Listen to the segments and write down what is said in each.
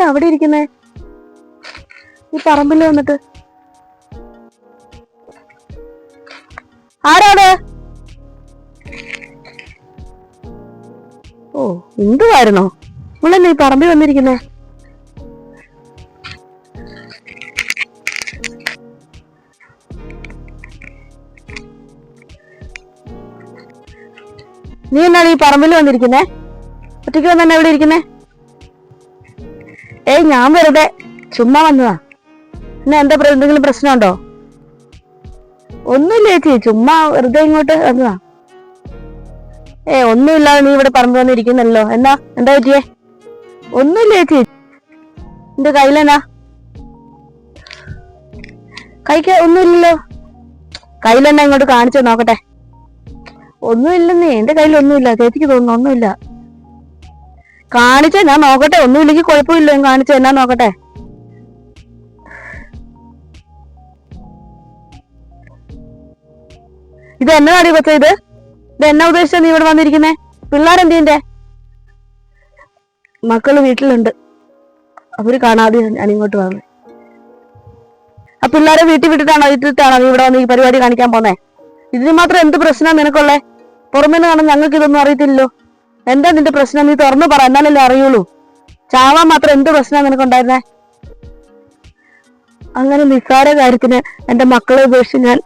ആരാ അവിടെ ഇരിക്കുന്നേ? ഈ പറമ്പിൽ വന്നിട്ട്. ആരാണ് ഓ എന്തുവായിരുന്നോ? നിങ്ങളല്ലേ ഈ പറമ്പിൽ വന്നിരിക്കുന്നേ? നീ എന്നാണ് ഈ പറമ്പിൽ വന്നിരിക്കുന്നേ? ഒറ്റയ്ക്ക് വന്നെ എവിടെ ഇരിക്കുന്നേ? ഏയ് ഞാൻ വെറുതെ ചുമ്മാ വന്നതാ. പിന്നെ എന്താ എന്തെങ്കിലും പ്രശ്നമുണ്ടോ? ഒന്നുമില്ല ചേച്ചി ചുമ്മാ വെറുതെ ഇങ്ങോട്ട് വന്നതാ. ഏ ഒന്നുമില്ലാതെ നീ ഇവിടെ പറഞ്ഞു വന്നിരിക്കുന്നല്ലോ എന്താ എന്താ പറ്റിയേ? ഒന്നുമില്ല ചേച്ചി. എന്റെ കയ്യിലെന്നാ? കൈക്ക് ഒന്നുമില്ലല്ലോ. കയ്യിലെന്നാ ഇങ്ങോട്ട് കാണിച്ചു നോക്കട്ടെ. ഒന്നുമില്ലെന്നേ എന്റെ കയ്യിൽ ഒന്നുമില്ല. ചേച്ചിക്ക് തോന്നുന്നു ഒന്നുമില്ല. കാണിച്ചേ ഞാൻ നോക്കട്ടെ. ഒന്നുമില്ലെങ്കിൽ കുഴപ്പമില്ല. കാണിച്ചേ എന്നാ നോക്കട്ടെ. ഇത് എന്നാ എന്നതാടി കൊച്ച ഇത്? ഇത് എന്നാ ഉദ്ദേശിച്ച നീ ഇവിടെ വന്നിരിക്കുന്നേ? പിള്ളേരെന്തിന്റെ മക്കൾ വീട്ടിലുണ്ട്. അവർ കാണാതെ ഞാൻ ഇങ്ങോട്ട് വന്നു. ആ പിള്ളേരെ വീട്ടിൽ വിട്ടിട്ടാണോ വീട്ടിട്ടാണോ നീ ഇവിടെ വന്ന് ഈ പരിപാടി കാണിക്കാൻ പോന്നേ? ഇതിന് മാത്രം എന്ത് പ്രശ്നമാണ് നിനക്കുള്ളേ? പുറമേ കാണാൻ ഞങ്ങൾക്ക് ഇതൊന്നും അറിയത്തില്ലല്ലോ. എന്താ നിന്റെ പ്രശ്നം? നീ തുറന്നു പറ എന്നാലല്ലേ അറിയുള്ളൂ. ചാവാൻ മാത്രം എന്ത് പ്രശ്നമാണ് നിനക്കുണ്ടായിരുന്നേ? അങ്ങനെ നിസ്സാര കാര്യത്തിന് എന്റെ മക്കളെ ഉപേക്ഷിച്ച് ഞാൻ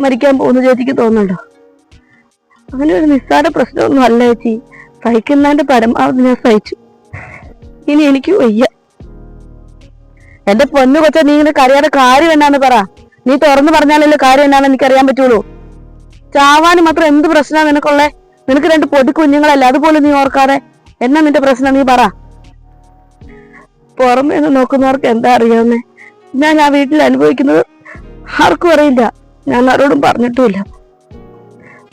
മരിക്കാൻ പോകുന്ന ചേച്ചിക്ക് തോന്നുന്നുണ്ടോ? അങ്ങനെ ഒരു നിസ്സാര പ്രശ്നമൊന്നും അല്ല ചേച്ചി. സഹിക്കുന്നതിന്റെ പരമാവധി ഞാൻ സഹിച്ചു. ഇനി എനിക്ക് വയ്യ. എന്റെ പൊന്നു കൊച്ച നീ ഇങ്ങനെ കരയാതെ കാര്യം എന്നാന്ന് പറ. നീ തുറന്നു പറഞ്ഞാലല്ലേ കാര്യം എന്നാന്ന് എനിക്ക് അറിയാൻ പറ്റുള്ളൂ. ചാവാന് മാത്രം എന്ത് പ്രശ്നമാണ് നിനക്കുള്ളേ? നിനക്ക് രണ്ട് പൊടി കുഞ്ഞുങ്ങളല്ലേ? അതുപോലെ നീ ഓർക്കാതെ. എന്നാ നിന്റെ പ്രശ്നം? നീ പറ. പുറമേ നിന്ന് നോക്കുന്നവർക്ക് എന്താ അറിയാവുന്നേ? ഞാൻ ആ വീട്ടിൽ അനുഭവിക്കുന്നത് ആർക്കും അറിയില്ല. ഞാൻ ആരോടും പറഞ്ഞിട്ടുമില്ല.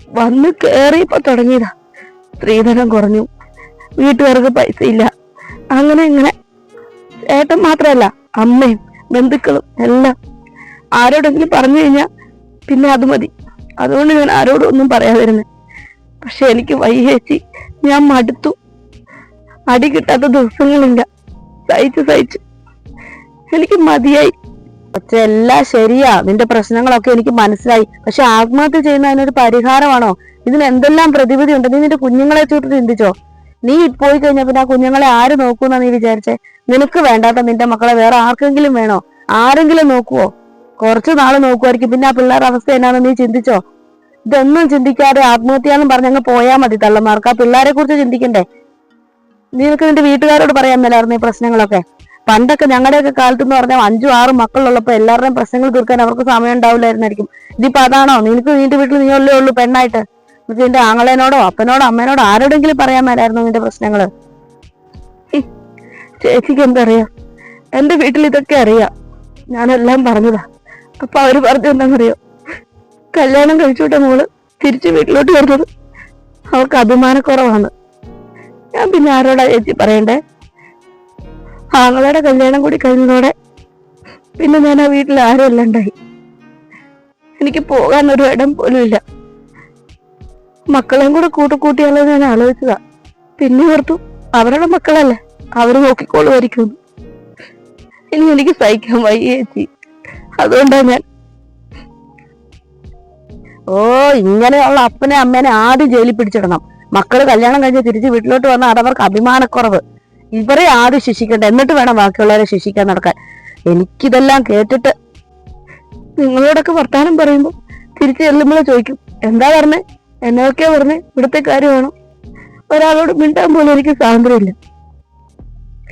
വന്ന് കയറിയപ്പോ തുടങ്ങിയതാ. സ്ത്രീധനം കുറഞ്ഞു. വീട്ടുകാർക്ക് പൈസ ഇല്ല അങ്ങനെ ഇങ്ങനെ. ഏട്ടൻ മാത്രമല്ല അമ്മയും ബന്ധുക്കളും എല്ലാം. ആരോടെങ്കിലും പറഞ്ഞു കഴിഞ്ഞാൽ പിന്നെ അത് മതി. അതുകൊണ്ട് ഞാൻ ആരോടും ഒന്നും പറയാതിരുന്നേ. പക്ഷെ എനിക്ക് വയ്യേച്ചി ഞാൻ മടുത്തു. അടി കിട്ടാത്ത ദിവസങ്ങളില്ല. സഹിച്ചു സഹിച്ചു. എനിക്ക് മതിയായി. പക്ഷെ എല്ലാം ശരിയാ. നിന്റെ പ്രശ്നങ്ങളൊക്കെ എനിക്ക് മനസ്സിലായി. പക്ഷെ ആത്മഹത്യ ചെയ്യുന്ന അതിനൊരു പരിഹാരമാണോ? ഇതിന് എന്തെല്ലാം പ്രതിവിധി ഉണ്ട്? നീ നിന്റെ കുഞ്ഞുങ്ങളെ ചൂട്ട് ചിന്തിച്ചോ? നീ പോയി കഴിഞ്ഞാൽ പിന്നെ ആ കുഞ്ഞുങ്ങളെ ആര് നോക്കൂന്നാ നീ വിചാരിച്ചേ? നിനക്ക് വേണ്ടാത്ത നിന്റെ മക്കളെ വേറെ ആർക്കെങ്കിലും വേണോ? ആരെങ്കിലും നോക്കുവോ? കുറച്ചു നാൾ നോക്കുമായിരിക്കും പിന്നെ ആ പിള്ളേരുടെ അവസ്ഥ എന്നാന്ന് നീ ചിന്തിച്ചോ? ഇതൊന്നും ചിന്തിക്കാതെ ആത്മഹത്യ എന്ന് പറഞ്ഞങ്ങ് പോയാ മതി തള്ളമാർക്ക്. ആ പിള്ളേരെ കുറിച്ച് ചിന്തിക്കണ്ടേ നിനക്ക് നിന്റെ വീട്ടുകാരോട് പറയാൻ മേലായിരുന്നു ഈ പ്രശ്നങ്ങളൊക്കെ. പണ്ടൊക്കെ ഞങ്ങളുടെയൊക്കെ കാലത്ത് എന്ന് പറഞ്ഞാൽ അഞ്ചും ആറും മക്കളുള്ളപ്പോ എല്ലാവരുടെയും പ്രശ്നങ്ങൾ തീർക്കാൻ അവർക്ക് സമയം ഉണ്ടാവില്ലായിരുന്നായിരിക്കും. ഇതിപ്പോ അതാണോ? നിനക്ക് നിന്റെ വീട്ടിൽ നീ അല്ലേ ഉള്ളൂ പെണ്ണായിട്ട്. നിന്റെ ആങ്ങളേനോടോ അപ്പനോടോ അമ്മേനോടോ ആരോടെങ്കിലും പറയാൻ മേലായിരുന്നു നിന്റെ പ്രശ്നങ്ങൾ? ചേച്ചിക്ക് എന്തറിയാം എന്റെ വീട്ടിൽ ഇതൊക്കെ അറിയാം. ഞാനെല്ലാം പറഞ്ഞതാ. അപ്പൊ അവർ പറഞ്ഞു എന്താണെന്നറിയോ കല്യാണം കഴിച്ചുവിട്ട മോൾ. തിരിച്ച് വീട്ടിലോട്ട് വരുന്നത് അവൾക്ക് അഭിമാനക്കുറവാണ്. ഞാൻ പിന്നെ ആരോടാ ചേച്ചി പറയണ്ടേ? ആങ്ങളുടെ കല്യാണം കൂടി കഴിഞ്ഞതോടെ പിന്നെ ഞാൻ ആ വീട്ടിൽ ആരും അല്ലാണ്ടായി എനിക്ക് പോകാൻ ഒരു ഇടം പോലും ഇല്ല. മക്കളെയും കൂടെ കൂട്ടുകൂട്ടിയാലോ ഞാൻ ആലോചിച്ചതാ. പിന്നെ ഓർത്തു അവരുടെ മക്കളല്ലേ അവർ നോക്കിക്കോളുമായിരിക്കും ഇനി എനിക്ക് സഹിക്കാൻ വയ്യ ചേച്ചി. അതുകൊണ്ടാണ് ഞാൻ ഓ ഇങ്ങനെയുള്ള അപ്പനെ അമ്മേനെ ആദ്യം ജയിലിൽ പിടിച്ചിടണം. മക്കൾ കല്യാണം കഴിഞ്ഞ് തിരിച്ച് വീട്ടിലോട്ട് വന്നാൽ അതവർക്ക് അഭിമാനക്കുറവ്. ഇവരെ ആദ്യം ശിക്ഷിക്കണ്ട? എന്നിട്ട് വേണം ബാക്കിയുള്ളവരെ ശിക്ഷിക്കാൻ നടക്കാൻ. എനിക്കിതെല്ലാം കേട്ടിട്ട് നിങ്ങളോടൊക്കെ വർത്താനം പറയുമ്പോൾ തിരിച്ച് ചെല്ലുമ്പോഴേ ചോദിക്കും എന്താ പറഞ്ഞേ? എന്നൊക്കെ പറഞ്ഞേ? ഇവിടുത്തെ കാര്യമാണ്? ഒരാളോട് മിണ്ടാൻ പോലും എനിക്ക് സ്വാതന്ത്ര്യമില്ല.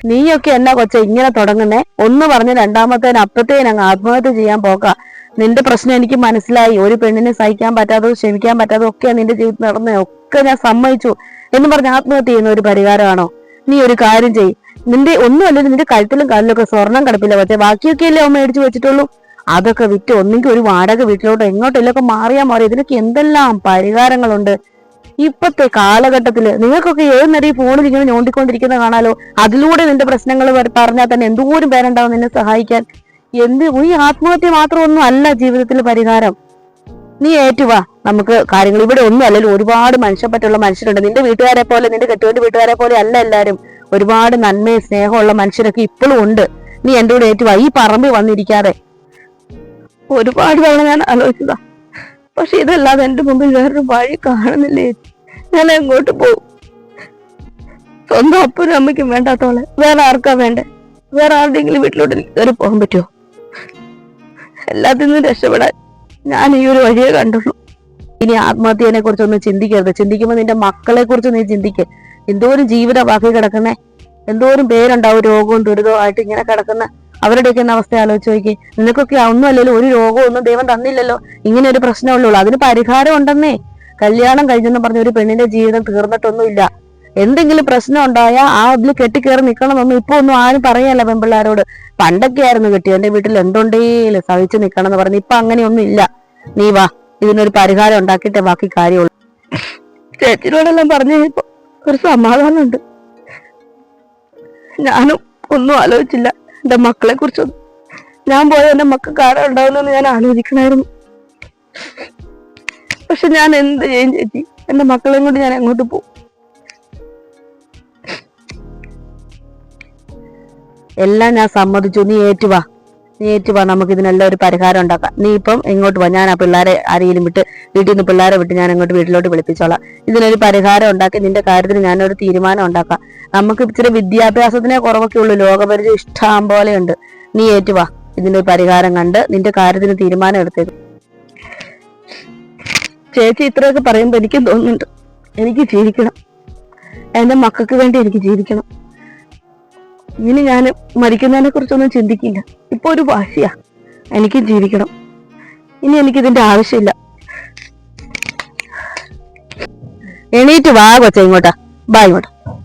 നീയൊക്കെ എന്നാ കൊച്ച ഇങ്ങനെ തുടങ്ങുന്നേ? ഒന്ന് പറഞ്ഞ് രണ്ടാമത്തേന് അപ്പത്തേനങ്ങ് ആത്മഹത്യ ചെയ്യാൻ പോക്ക. നിന്റെ പ്രശ്നം എനിക്ക് മനസ്സിലായി. ഒരു പെണ്ണിനെ സഹിക്കാൻ പറ്റാത്തതും ക്ഷമിക്കാൻ പറ്റാത്തതും ഒക്കെ നിന്റെ ജീവിതത്തിൽ നടന്നേ ഒക്കെ ഞാൻ സമ്മതിച്ചു എന്ന് പറഞ്ഞ് ആത്മഹത്യ ചെയ്യുന്ന ഒരു പരിഹാരമാണോ? നീ ഒരു കാര്യം ചെയ് നിന്റെ ഒന്നുമല്ല നിന്റെ കഴുത്തിലും കാലിലൊക്കെ സ്വർണം കിടപ്പില്ല. പക്ഷേ ബാക്കിയൊക്കെ അല്ലേ അവൻ മേടിച്ചു വെച്ചിട്ടുള്ളൂ? അതൊക്കെ വിറ്റ് ഒന്നെങ്കിൽ ഒരു വാടക വീട്ടിലോട്ടോ എങ്ങോട്ടെല്ലൊക്കെ മാറിയാ മാറി ഇതിനൊക്കെ എന്തെല്ലാം പരിഹാരങ്ങളുണ്ട്. ഇപ്പത്തെ കാലഘട്ടത്തിൽ നിങ്ങൾക്കൊക്കെ ഏത് നേരം ഈ ഫോണിൽ ഇങ്ങനെ ഞോണ്ടിക്കൊണ്ടിരിക്കുന്ന കാണാലോ? അതിലൂടെ നിന്റെ പ്രശ്നങ്ങൾ പറഞ്ഞാൽ തന്നെ എന്തോരം പേരുണ്ടാവും നിന്നെ സഹായിക്കാൻ. എന്ത് ഈ ആത്മഹത്യ മാത്രമൊന്നും അല്ല ജീവിതത്തിൽ പരിഹാരം. നീ ഏറ്റുവാ നമുക്ക് കാര്യങ്ങൾ ഇവിടെ ഒന്നും അല്ലല്ലോ. ഒരുപാട് മനുഷ്യപ്പറ്റുള്ള മനുഷ്യരുണ്ട്. നിന്റെ വീട്ടുകാരെ പോലെ നിന്റെ കെട്ടുവിന്റെ വീട്ടുകാരെ പോലെ അല്ല എല്ലാരും. ഒരുപാട് നന്മയും സ്നേഹമുള്ള മനുഷ്യരൊക്കെ ഇപ്പോഴും ഉണ്ട്. നീ എന്റെ കൂടെ ഏറ്റുവാ ഈ പറമ്പിൽ വന്നിരിക്കാതെ. ഒരുപാട് തവണ ഞാൻ ആലോചിച്ചതാ. പക്ഷെ ഇതല്ലാതെ എന്റെ മുമ്പിൽ വേറൊരു വഴി കാണുന്നില്ലേ? ഞാൻ എങ്ങോട്ട് പോകും സ്വന്തം അപ്പനും അമ്മയ്ക്കും വേണ്ടാത്തോളെ വേറെ ആർക്കാ വേണ്ടേ? വേറെ ആരുടെയെങ്കിലും വീട്ടിലോട്ട് കയറി പോകാൻ പറ്റുമോ എല്ലാത്തിൽ നിന്നും രക്ഷപ്പെടാൻ ഞാൻ ഈ ഒരു വഴിയെ കണ്ടുള്ളൂ. ഇനി ആത്മഹത്യനെ കുറിച്ചൊന്നും ചിന്തിക്കരുത്. ചിന്തിക്കുമ്പോൾ നിന്റെ മക്കളെ കുറിച്ച് നീ ചിന്തിക്ക്. എന്തോരം ജീവിത ബാക്കി കിടക്കുന്നേ? എന്തോരം പേരുണ്ടാവും രോഗവും ദുരിതവും ആയിട്ട് ഇങ്ങനെ കിടക്കുന്ന അവരുടെയൊക്കെ എന്ന അവസ്ഥ ആലോചിച്ച് നോക്കി. നിനക്കൊക്കെ ഒന്നും അല്ലല്ലോ ഒരു രോഗവും ഒന്നും ദൈവം തന്നില്ലല്ലോ. ഇങ്ങനെ ഒരു പ്രശ്നമുള്ളൂ അതിന് പരിഹാരം ഉണ്ടെന്നേ. കല്യാണം കഴിഞ്ഞെന്ന് പറഞ്ഞ ഒരു പെണ്ണിന്റെ ജീവിതം തീർന്നിട്ടൊന്നുമില്ല. എന്തെങ്കിലും പ്രശ്നം ഉണ്ടായാൽ ആ അതിൽ കെട്ടിക്കേറി നിൽക്കണമെന്നൊന്നും ഇപ്പൊ ഒന്നും ആരും പറയല്ല പെൺപിള്ളാരോട് പണ്ടൊക്കെ ആയിരുന്നു കെട്ടി എന്റെ വീട്ടിൽ എന്തുണ്ടേലും സഹിച്ചു നിൽക്കണം എന്ന് പറഞ്ഞു. ഇപ്പൊ അങ്ങനെയൊന്നും ഇല്ല. നീ വാ ഇതിനൊരു പരിഹാരം ഉണ്ടാക്കിയിട്ടേ ബാക്കി കാര്യമുള്ളൂ. ചേച്ചിനോടെല്ലാം പറഞ്ഞു കഴിഞ്ഞപ്പോ ഒരു സമാധാനമുണ്ട്. ഞാനും ഒന്നും ആലോചിച്ചില്ല. എന്റെ മക്കളെ കുറിച്ചൊന്നും. ഞാൻ പോയ എന്റെ മക്കൾക്ക് ആരാ ഉണ്ടാവുന്നെന്ന് ഞാൻ ആലോചിക്കണായിരുന്നു. പക്ഷെ ഞാൻ എന്ത് ചെയ്യും ചേച്ചി? എന്റെ മക്കളെയും കൊണ്ട് ഞാൻ എങ്ങോട്ട് പോകും? എല്ലാം ഞാൻ സമ്മതിച്ചു. നീ ഏറ്റുവാ നീ ഏറ്റുവാ നമുക്ക് ഇതിനെല്ലാം ഒരു പരിഹാരം ഉണ്ടാക്കാം. നീ ഇപ്പം ഇങ്ങോട്ട് വാ. ഞാൻ ആ പിള്ളേരെ ആരെങ്കിലും വിട്ട് വീട്ടിൽ നിന്ന് പിള്ളേരെ വിട്ട് ഞാൻ അങ്ങോട്ട് വീട്ടിലോട്ട് വിളിപ്പിച്ചോളാം. ഇതിനൊരു പരിഹാരം ഉണ്ടാക്കി നിന്റെ കാര്യത്തിന് ഞാനൊരു തീരുമാനം ഉണ്ടാക്കാം. നമുക്ക് ഇച്ചിരി വിദ്യാഭ്യാസത്തിനെ കുറവൊക്കെ ഉള്ളൂ. ലോകപരിചയം ഇഷ്ടം പോലെയുണ്ട് നീ ഏറ്റുവാ ഇതിന്റെ ഒരു പരിഹാരം കണ്ട് നിന്റെ കാര്യത്തിന് തീരുമാനം എടുത്തേക്കും. ചേച്ചി ഇത്രയൊക്കെ പറയുമ്പോ എനിക്കും തോന്നുന്നുണ്ട്. എനിക്ക് ജീവിക്കണം. എന്റെ മക്കൾക്ക് വേണ്ടി എനിക്ക് ജീവിക്കണം. ഇനി ഞാൻ മരിക്കുന്നതിനെ കുറിച്ചൊന്നും ചിന്തിക്കില്ല. ഇപ്പൊ ഒരു വാശിയാ. എനിക്ക് ജീവിക്കണം. ഇനി എനിക്കിതിന്റെ ആവശ്യമില്ല. എണീറ്റ് വാ കൊച്ച ഇങ്ങോട്ടാ. ബാ ഇങ്ങോട്ടാ.